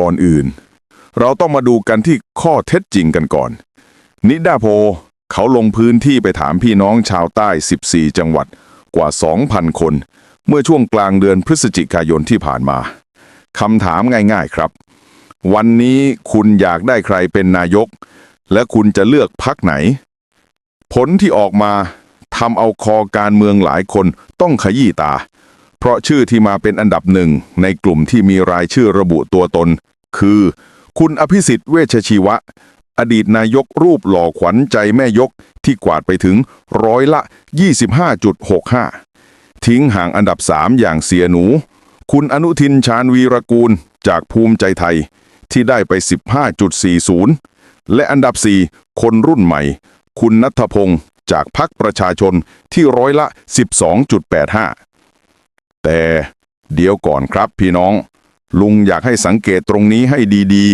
ก่อนอื่น เราต้องมาดูกันที่ข้อเท็จจริงกันก่อน นิดาโพเขาลงพื้นที่ไปถามพี่น้องชาวใต้ 14 จังหวัดกว่า 2,000 คน เมื่อช่วงกลางเดือนพฤศจิกายนที่ผ่านมาคำถามง่ายๆครับ วันนี้คุณอยากได้ใครเป็นนายก และคุณจะเลือกพักไหน ผลที่ออกมาทำเอาคอการเมืองหลายคนต้องขยี้ตา เพราะชื่อที่มาเป็นอันดับหนึ่งในกลุ่มที่มีรายชื่อระบุตัวตน คือ คุณอภิสิทธิ์เวชชีวะ อดีตนายกรูปหล่อขวัญใจแม่ยกที่กวาดไปถึงร้อยละ 25.65 ทิ้งห่างอันดับ 3 อย่างเสียหนู คุณอนุทินชาญวีรกูลจากภูมิใจไทย ที่ได้ไป 15.40 และอันดับ 4 คนรุ่นใหม่ คุณนัทพงศ์จากพรรคประชาชนที่ร้อยละ 12.85 แต่เดี๋ยวก่อนครับพี่น้อง ลุงอยากให้สังเกตตรงนี้ให้ดี